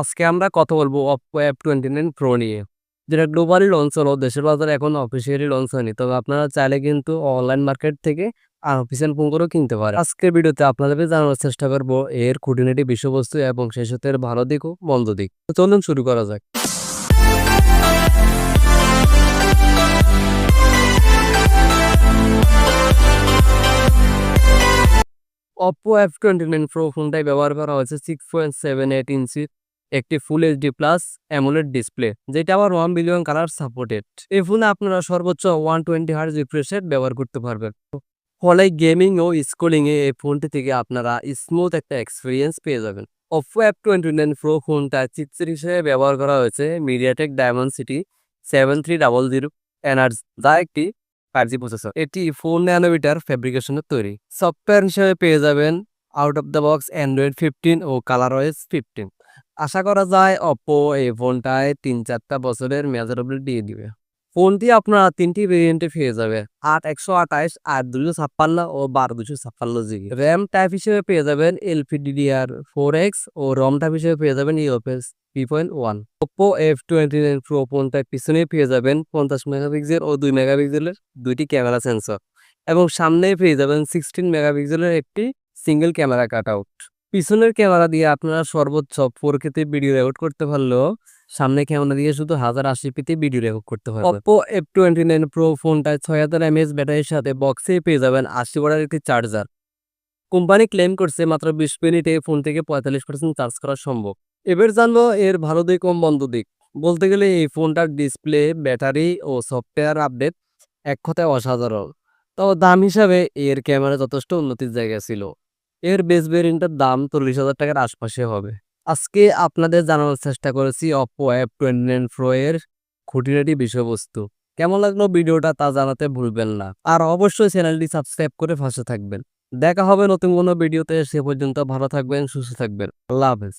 আজকে আমরা কথা বলব Oppo F twenty nine Pro নিয়ে। যেটা গ্লোবালি লঞ্চ হলো, দেশের বাজারে এখন অফিসিয়ালি লঞ্চ হয়নি। তবে আপনারা চাইলে কিন্তু অনলাইন মার্কেট থেকে আনঅফিসিয়াল ফোন করেও কিনতে পারে আজকের ভিডিওতে আপনাদেরকে জানানোর চেষ্টা করব, এর খুঁটিনাটি বিষয়বস্তু এবং সেই সাথে এর ভালো দিক ও মন্দ দিক। তো চলুন শুরু করা যাক। Oppo F twenty nine Pro ফোনটাই ব্যবহার করা হয়েছে six point seven eight inch একটি full HD plus AMOLED display যেটা আবার ওয়ান বিলিয়ন কালার সাপোর্টেড এই ফোনে আপনারা সর্বোচ্চ ওয়ান টোয়েন্টি হার্জ রিফ্রেশ ব্যবহার করতে পারবেন। ফলে গেমিং ও স্কুলিং এ এই ফোনটি থেকে আপনারা স্মুথ একটা এক্সপিরিয়েন্স পেয়ে যাবেন। Oppo F twenty nine Pro ফোনটা চিপসেট হিসেবে ব্যবহার করা হয়েছে MediaTek Dimensity seven three double zero energy যা একটি ফাইভ জি প্রসেসর এটি ফোর ন্যানোমিটার ফেব্রিকেশনের তৈরি। সফটওয়্যার হিসেবে পেয়ে যাবেন out of the box Android fifteen O ColorOS fifteen আশা করা যায় অপো এই ফোনটায় তিন চারটা বছরের মেজারেবল দিয়ে দিবে। ফোনটি আপনারা তিনটি ভেরিয়েন্টে পেয়ে যাবে। আট একশো আঠাইশ আট দুশো ছাপ্পান্ন ও বারো দুশো ছাপ্পান্ন জিবি র্যাম টাইপ হিসেবে পেয়ে যাবেন এলপিডিডিআর ফোর এক্স ও রম টাইপ হিসেবে পেয়ে যাবেন UFS three point one Oppo F twenty nine Pro ফোনটার পিছনে পেয়ে যাবেন পঞ্চাশ মেগাপিক্সেল ও দুই মেগাপিক্সেলের দুইটি ক্যামেরা সেন্সর এবং সামনে পেয়ে যাবেন সিক্সটিন মেগাপিক্সেলের একটি সিঙ্গেল ক্যামেরা কাট আউট পিছনের ক্যামেরা দিয়ে আপনারা সর্বোচ্চ ফোর কেতে ভিডিও রেকর্ড করতে পারলেও, সামনে ক্যামেরা দিয়ে শুধু হাজার আশি পিতে ভিডিও রেকর্ড করতে পারবেন। Oppo F twenty nine Pro ফোনটায় ছয় হাজার এমএএচ ব্যাটারির সাথে বক্সে পেয়ে যাবেন আশি ওয়াটের একটি চার্জার কোম্পানি ক্লেম করছে মাত্র বিশ মিনিটে ফোন থেকে পঁয়তাল্লিশ পার্সেন্ট চার্জ করা সম্ভব। এবার জানব এর ভালো দিক ও মন্দ দিক। বলতে গেলে এই ফোনটার ডিসপ্লে ব্যাটারি ও সফটওয়্যার আপডেট এক কথায় অসাধারণ। তবে দাম হিসাবে এর ক্যামেরা যথেষ্ট উন্নতির জায়গা ছিল। এর বেস ভেরিয়েন্টের দাম চল্লিশ হাজার টাকার আশপাশে হবে। আজকে আপনাদের জানানোর চেষ্টা করেছি Oppo F twenty nine Pro এর খুঁটিনাটি বিষয়বস্তু। কেমন লাগল ভিডিওটা তা জানাতে ভুলবেন না। আর অবশ্যই চ্যানেলটি সাবস্ক্রাইব করে ফাঁসে থাকবেন। দেখা হবে নতুন কোনো ভিডিওতে, সে পর্যন্ত ভালো থাকবেন, সুস্থ থাকবেন। আল্লাহ হাফেজ।